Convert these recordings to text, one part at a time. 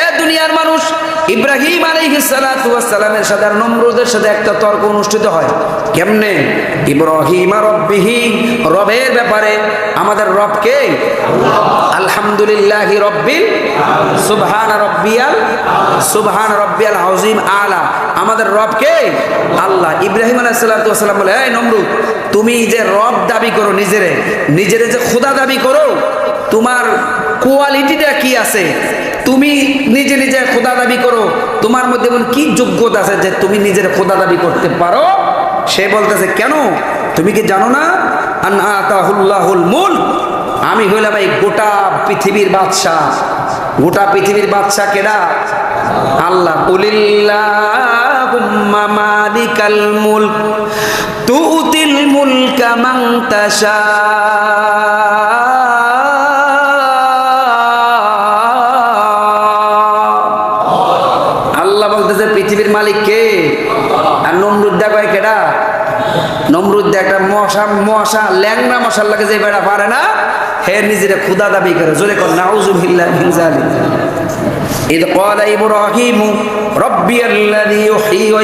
এ দুনিয়ার মানুষ, ইব্রাহিম আলাইহিসসালামের সাথে আর নমরুদের সাথে একটা তর্ক অনুষ্ঠিত হয়। কেমনে? ইব্রাহিম রব্বিহি, রবের ব্যাপারে আমাদের রবকে আলহামদুলিল্লাহ রব্বিল, সুবহান রব্বিয়াল সুবহান রব্বিয়াল হাউজিম আলা। আমাদের রবকে আল্লাহ ইব্রাহিম আলাইসাল্লাম বলে, এই নমরুদ, তুমি যে রব দাবি করো নিজেরে নিজেরে যে খোদা দাবি করো, তোমার কোয়ালিটিটা কি আছে? তুমি নিজে নিজে খোদা দাবি করো। তোমার মধ্যে এমন কি যোগ্যতা আছে যে তুমি নিজের খোদা দাবি করতে পারো? সে বলতেছে, কেন? তুমি কি জানো না? মুলক। আমি হইলাম এই গোটা পৃথিবীর বাদশাহ। গোটা পৃথিবীর বাদশাহ কেডা? আল্লাহ। মালিকাল মুলক তুতিল মুলকা মান তাশা। পৃথিবীর মালিক কে? আর নমরুদ্দা কয় কেডা? নমরুদ্দা একটা মশা মশা ল্যাংরা মশার লাগে যে বেড়া পারে না, হে নিজেরা ক্ষুদা দাবি করে। জোরে কর নাউজুবিল্লাহ মিন জালিক ইদ ক্বালা ইব্রাহিম রব্বি আল্লাযী ইউহয়ী ওয়া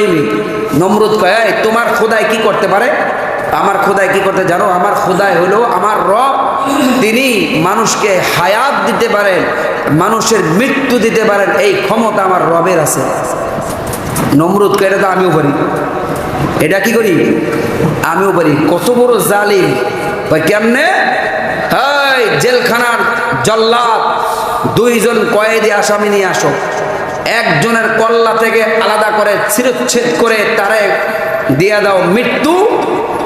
নমরুদ কয় তোমার খোদায় কি করতে পারে? আমার খোদায় কি করতে? জানো, আমার খোদায় হলো আমার রব। তিনি মানুষকে হায়াত দিতে পারেন, মানুষের মৃত্যু দিতে পারেন। এই ক্ষমতা আমার রবের আছে। নমরুদ এটা তো আমিও পারি। এটা কি করি? আমিও পারি। কত বড় কয়, কেমনে? জেলখানার জল্লাদ। দুইজন কয়েদি আসামি নিয়ে আসো। একজনের কল্লা থেকে আলাদা করে ছিরচ্ছেদ করে তারে দিয়ে দাও মৃত্যু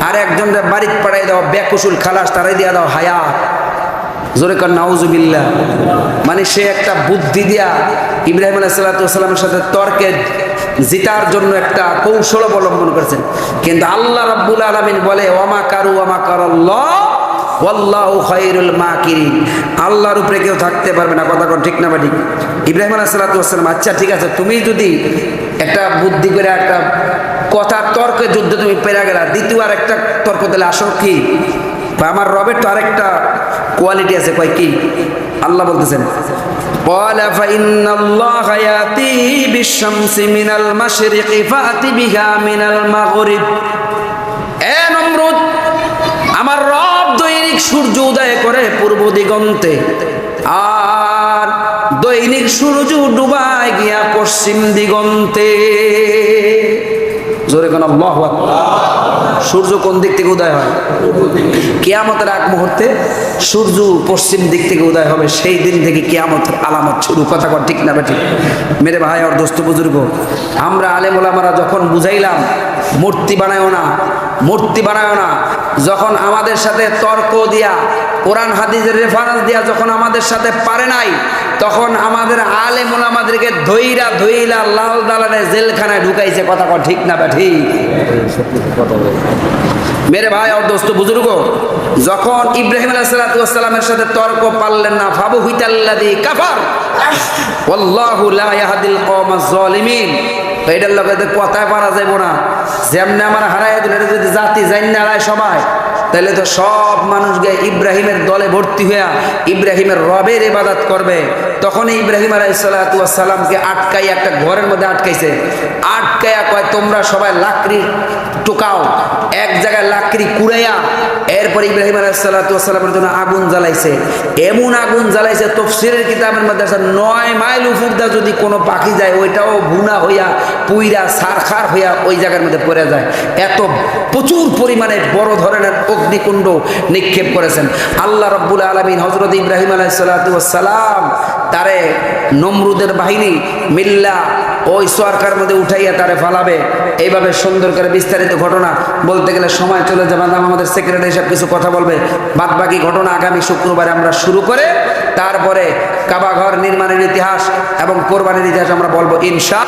আর একজনের বাড়িতে পাঠাই দাও বেকুশুল খালাস তারে দিয়া দাও হায়াত। জোরে কর, নাউজুবিল্লাহ। মানে সে একটা বুদ্ধি দিয়া ইব্রাহিম আলাইসাল্লামের সাথে তর্কে জিতার জন্য একটা কৌশল অবলম্বন করেছেন। কিন্তু আল্লাহ রাব্বুল আলামিন বলে ওমা কারু ওমা কারাল্লাহ ওয়াল্লাহু খায়রুল মাকিরিন। আল্লাহর উপরে কেউ থাকতে পারবে না, কথা কোন ঠিক না বা ঠিক? ইব্রাহিম আলাইসাল্লাম আচ্ছা ঠিক আছে, তুমি যদি একটা বুদ্ধি করে, একটা কথা তর্কে যুদ্ধে তুমি পেরে গেলা, দ্বিতীয় আর একটা তর্ক দিলে আসো কি? আমার রবের তো আরেকটা কোয়ালিটি আছে কয় কি আল্লাহ বলতেছেন قال فإن الله يأتي بالشمس من المشرق فأت بها من المغرب এ নমরুদ আমার রব দৈনিক সূর্য উদয় করে পূর্ব দিগন্তে আর দৈনিক সূর্য ডুবায় গিয়া পশ্চিম দিগন্তে জোরে কোন আল্লাহু আকবার সূর্য কোন দিক থেকে উদয় হয়? কেয়ামতের এক মুহূর্তে সূর্য পশ্চিম দিক থেকে উদয় হবে, সেই দিন থেকে কেয়ামতের আলামত শুরু। কথা কর, ঠিক না বেটি মেরে ভাই আর দোস্ত বুজুর্গ, আমরা আলেমুলামারা যখন বুঝাইলাম, মূর্তি বানায়ও না মূর্তি বানায় না। যখন আমাদের সাথে তর্ক দিয়া, কোরআন হাদিসের রেফারেন্স দিয়া যখন আমাদের সাথে পারে নাই, তখন আমাদের আলেম ওলামাদেরকে ধইরা ধইরা লাল দালানে জেলখানায় ঢুকাইছে। কথা কর ঠিক না বা ঠিক। মেরে ভাই আর দোস্ত বুজুর্গ, যখন ইব্রাহিম আলাইসালামের সাথে তর্ক পারলেন না ফাবু হুইতাল্লাদি কাফার। ওয়াল্লাহু তো এটার লগে তো কথায় পারা যাইব না। যেমনি আমার হারাই দিল যদি জাতি জানি না হারায় সবাই তাহলে তো সব মানুষ গিয়ে ইব্রাহিমের দলে ভর্তি হইয়া ইব্রাহিমের রবের ইবাদত করবে। তখন ইব্রাহিম আলাইসালামকে আটকাই একটা ঘরের মধ্যে আটকাইছে। আটকাইয়া কয়, তোমরা সবাই লাকড়ি টুকাও, এক জায়গায় লাকড়ি কুড়াইয়া এরপর ইব্রাহিম আলাইসালামের জন্য আগুন জ্বালাইছে। এমন আগুন জ্বালাইছে তফসিরের কিতাবের মধ্যে আছে নয় মাইল উফুরদা যদি কোনো পাখি যায়, ওইটাও ভুনা হইয়া, পুইরা, সারখার হইয়া ওই জায়গার মধ্যে পড়ে যায়। এত প্রচুর পরিমাণে বড় ধরনের অগ্নিকুণ্ড নিক্ষেপ করেছেন। আল্লাহ রব্বুল আলমিন হজরত ইব্রাহিম আলাইসালাম তারে নমরুদের বাহিনী মিল্লা ওই সরকার মধ্যে উঠাইয়া তারে ফালাবে। এইভাবে সুন্দর করে বিস্তারিত ঘটনা বলতে গেলে সময় চলে যাবে। না আমাদের সেক্রেটারি সব কিছু কথা বলবে। বাদ বাকি ঘটনা আগামী শুক্রবারে আমরা শুরু করে তারপরে কাবাঘর নির্মাণের ইতিহাস এবং কোরবানির ইতিহাস আমরা বলব ইনশা